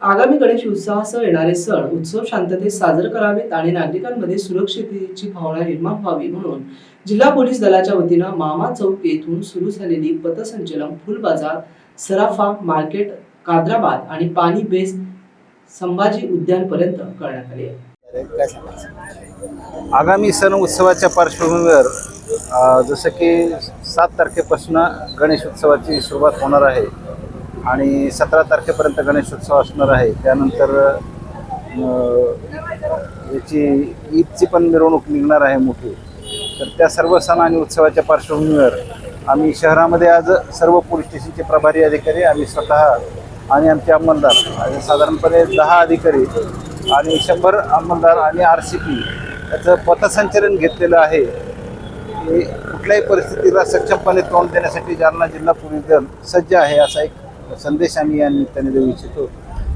आगामी गणेश उत्साहासह येणारे सण उत्सव शांततेत साजरे करावेत आणि नागरिकांमध्ये सुरक्षिततेची भावना निर्माण व्हावी म्हणून जिल्हा पोलीस दलाच्या वतीनं मामा चौक येथून सुरू झालेली पथसंचलन फुल बाजार सराफा मार्केट कादराबाद आणि पाणी बेस संभाजी उद्यानपर्यंत करण्यात आले आहे. आगामी सण उत्सवाच्या पार्श्वभूमीवर जसं की सात तारखेपासून गणेश उत्सवाची सुरुवात होणार आहे. आणि सतरा तारखेपर्यंत गणेशोत्सव असणार आहे. त्यानंतर याची ईदची पण मिरवणूक निघणार आहे मोठी. तर त्या सर्व सण आणि उत्सवाच्या पार्श्वभूमीवर आम्ही शहरामध्ये आज सर्व पोलीस स्टेशनचे प्रभारी अधिकारी आम्ही स्वतः आणि आमचे अंमलदार आणि साधारणपणे दहा अधिकारी आणि शंभर अंमलदार आणि आर सी पी याचं पथसंचलन घेतलेलं आहे. की कुठल्याही परिस्थितीला सक्षमपणे तोंड देण्यासाठी जालना जिल्हा पोलीस दल सज्ज आहे असा एक संदेश आम्ही या निमित्ताने देऊ इच्छितो.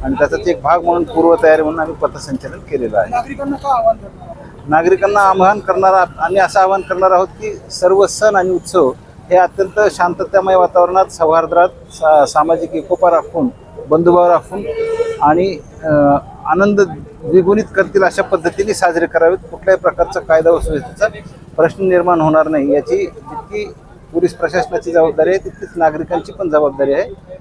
आणि त्याचाच एक भाग म्हणून पूर्वतयारी म्हणून आम्ही पथसंचलन केलेलं आहे. नागरिकांना आवाहन करणार नागरिकांना आवाहन करणारा आम्ही असं आवाहन करणार आहोत की सर्व सण आणि उत्सव हे अत्यंत शांततामय वातावरणात सौहार्दात सा सामाजिक एकोपा राखून बंधुभाव राखून आणि आनंद द्विगुणित करतील अशा पद्धतीने साजरे करावेत. कुठल्याही प्रकारचा कायदा व सुव्यवस्थेचा प्रश्न निर्माण होणार नाही. याची जितकी पोलीस प्रशासनाची जबाबदारी आहे तितकीच नागरिकांची पण जबाबदारी आहे.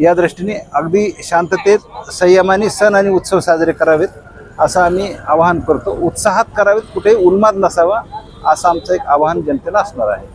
या दृष्टीने अगदी शांततेत संयमाने सण आणि उत्सव साजरे करावेत असं आम्ही आवाहन करतो. उत्साहात करावेत कुठेही उन्माद नसावा असं आमचं एक आवाहन जनतेला असणार आहे.